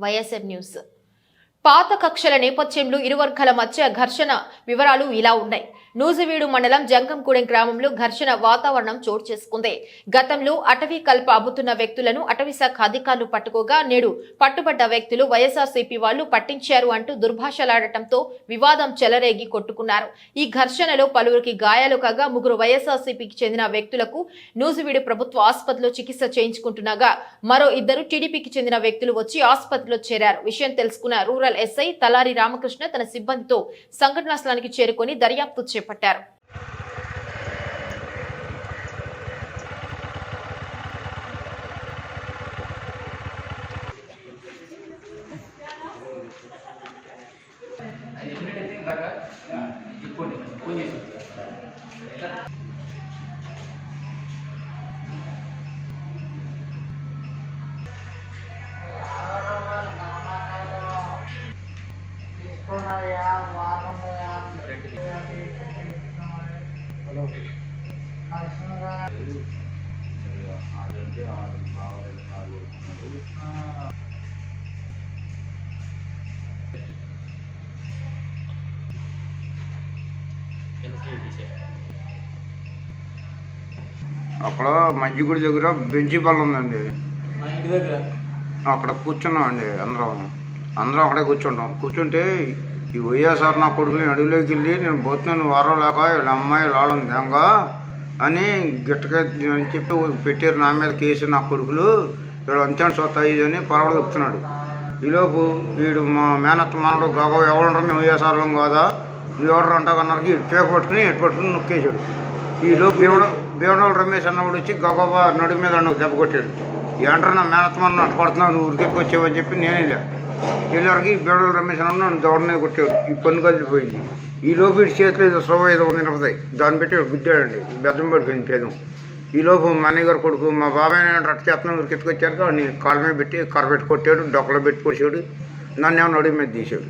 YSR news. పాత కక్షల నేపథ్యంలో ఇరు వర్గాల మధ్య ఘర్షణ వివరాలు ఇలా ఉన్నాయి. నూజివీడు మండలం జంగంగూడెం గ్రామంలో ఘర్షణ వాతావరణం చోటు చేసుకుంది. గతంలో అటవీ కల్ప అమ్ముతున్న వ్యక్తులను అటవీ శాఖ అధికారులు పట్టుకోగా నేడు పట్టుబడ్డ వ్యక్తులు వైఎస్ఆర్సీపీ వాళ్ళు పట్టించారు అంటూ దుర్భాషలాడటంతో వివాదం చెలరేగి కొట్టుకున్నారు. ఈ ఘర్షణలో పలువురికి గాయాలు కాగా ముగ్గురు వైఎస్ఆర్సీపీకి చెందిన వ్యక్తులకు నూజివీడు ప్రభుత్వ ఆసుపత్రిలో చికిత్స చేయించుకుంటున్నాగా. మరో ఇద్దరు టీడీపీకి చెందిన వ్యక్తులు వచ్చి ఆసుపత్రిలో చేరారు. విషయం తెలుసుకున్న రూరల్ ఎస్ఐ తలారి రామకృష్ణ తన సిబ్బందితో సంఘటనా స్థలానికి చేరుకొని దర్యాప్తు చేపట్టారు చేపట్టారు Korea, Wahoo, అక్కడ మంచిగుడి దగ్గర బెంచి పళ్ళు ఉందండి. అక్కడ కూర్చున్నాం అండి అందరం. అందరం అక్కడే కూర్చుంటాం. కూర్చుంటే ఈ వైఎస్ఆర్ నా కొడుకుని అడవిలోకి వెళ్ళి నేను పోతున్నాను వారం లేక వీళ్ళ అమ్మాయి లాడం దెంగ అని గిట్టగా అని చెప్పి పెట్టారు నా మీద కేసు నా కొడుకులు. వీడు అంచాను సొత్త అని పొరవడ చెప్తున్నాడు. ఈలోపు వీడు మా మేనత్త మనడు గగ ఎవరు మేము వైఎస్ఆర్లం కాదా? ఎవరు ఎవరు అంటాకన్నారికి పేక పట్టుకుని ఎటు పట్టుకుని నొక్కేశాడు. ఈలోపు బీవడ బీవడోళ్ళు రమేష్ అన్నప్పుడు వచ్చి గగబా నడు మీద నువ్వు దెబ్బ కొట్టాడు. ఏంటారు నా మేనత్తమన్న అట్టు పడుతున్నావు నువ్వు ఉరికెక్కి వచ్చావని చెప్పి నేనే లేదు వెళ్ళేవరకు ఈ బీవడోళ్ళు రమేష్ నన్ను కొట్టాడు. ఈ పన్ను కలిసిపోయింది ఈ లోపు ఇటు చేతిలో ఏదో స్లో ఏదో నిలబడతాయి. దాన్ని పెట్టి గుద్దాడండి. బెద్దం పడిపోయింది పేదం. ఈ లోపు మా అన్నయ్య గారు కొడుకు మా బాబాయ్ నేను చేతనం చేస్తున్నాను ఉరికెత్తుకొచ్చారు వాడిని కాళ్ళ మీద పెట్టి కర్ర పెట్టి కొట్టాడు డొక్కలో పెట్టి కొట్టాడు నన్ను ఏమన్నా అడుగు మీద తీసాడు